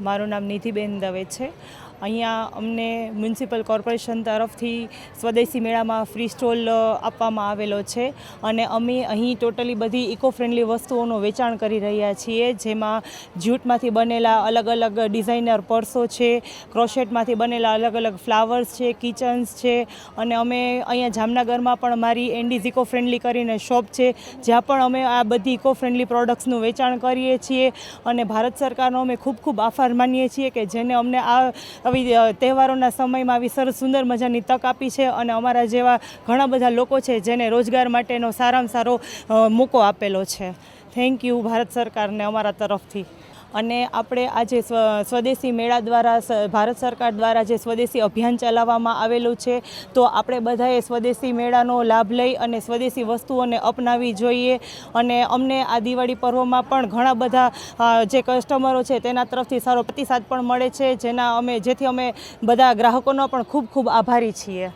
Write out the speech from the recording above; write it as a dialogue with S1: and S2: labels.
S1: મારું નામ નિધિબેન દવે છે. અહીંયા અમને મ્યુનિસિપલ કોર્પોરેશન તરફથી સ્વદેશી મેળામાં ફ્રી સ્ટોલ આપવામાં આવેલો છે અને અમે અહીં ટોટલી બધી ઇકો ફ્રેન્ડલી વસ્તુઓનું વેચાણ કરી રહ્યા છીએ, જેમાં જ્યુટમાંથી બનેલા અલગ અલગ ડિઝાઇનર પર્સો છે, ક્રોશેટમાંથી બનેલા અલગ અલગ ફ્લાવર્સ છે, કિચન્સ છે અને અમે અહીંયા જામનગરમાં પણ મારી એન્ડીઝ ઇકો ફ્રેન્ડલી કરીને શોપ છે, જ્યાં પણ અમે આ બધી ઇકો ફ્રેન્ડલી પ્રોડક્ટ્સનું વેચાણ કરીએ છીએ અને ભારત સરકારનો અમે ખૂબ ખૂબ આભાર માનીએ છીએ કે જેને અમને આ આવી તહેવારોના સમયમાં આવી સરસ સુંદર મજાની તક આપી છે અને અમારા જેવા ઘણા બધા લોકો છે જેને રોજગાર માટેનો સારામાં સારો મોકો આપેલો છે. થેન્ક યુ ભારત સરકારને અમારા તરફથી. અને આપણે આજે સ્વ, સ્વદેશી મેળા દ્વારા ભારત સરકાર દ્વારા જે સ્વદેશી અભિયાન ચલાવવામાં આવેલું છે, તો આપણે બધાએ સ્વદેશી મેળાનો લાભ લઈ અને સ્વદેશી વસ્તુઓને અપનાવી જોઈએ. અને અમને આ દિવાળી પર્વમાં પણ ઘણા બધા જે કસ્ટમરો છે તેના તરફથી સારો પ્રતિસાદ પણ મળે છે, જેના અમે, જેથી અમે બધા ગ્રાહકોનો પણ ખૂબ ખૂબ આભારી છીએ.